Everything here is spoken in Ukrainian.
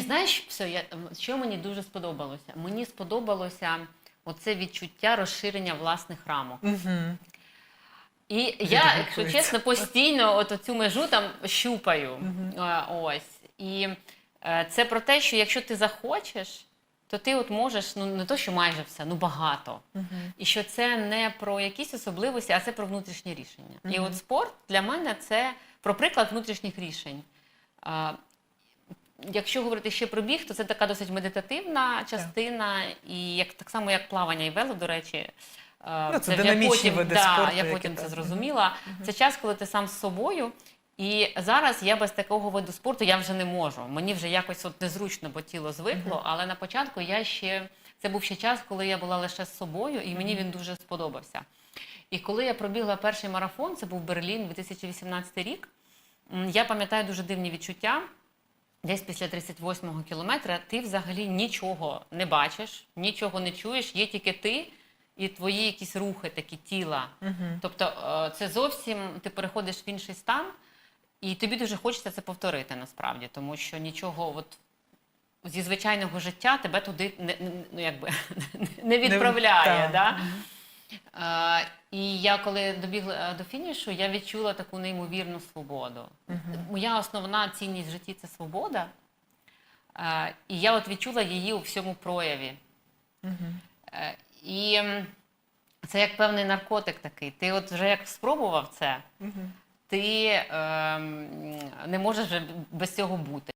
Мені знаєш, все, я, що мені дуже сподобалося? Мені сподобалося оце відчуття розширення власних рамок. Угу. І я, якщо чесно, постійно от цю межу там щупаю. Е, Ось. І е, це про те, що якщо ти захочеш, то ти от можеш, ну не то, що майже все, ну багато. І що це не про якісь особливості, а це про внутрішні рішення. І от спорт для мене це про приклад внутрішніх рішень. Якщо говорити ще про біг, то це така досить медитативна частина, і як так само як плавання і вело, до речі. е, Ну, це я динамічні потім, види да, спорту, Я потім це так. зрозуміла. Це час, коли ти сам з собою. І зараз я без такого виду спорту я вже не можу. Мені вже якось от незручно, бо тіло звикло. Але на початку я ще це був ще час, коли я була лише з собою, і мені він дуже сподобався. І коли я пробігла перший марафон, це був Берлін 2018 рік. Я пам'ятаю дуже дивні відчуття. Десь після 38-го кілометра ти взагалі нічого не бачиш, нічого не чуєш, є тільки ти і твої якісь рухи, такі тіла. Тобто е, це зовсім ти переходиш в інший стан, і тобі дуже хочеться це повторити насправді, тому що нічого от зі звичайного життя тебе туди не, не, ну, якби, не відправляє. так. Да? Е, і я коли добігла е, до фінішу, я відчула таку неймовірну свободу. Моя основна цінність в житті це свобода. Е, і я от відчула її у всьому прояві. Е, і це як певний наркотик такий. Ти от вже як спробував це, ти ем, не можеш вже без цього бути.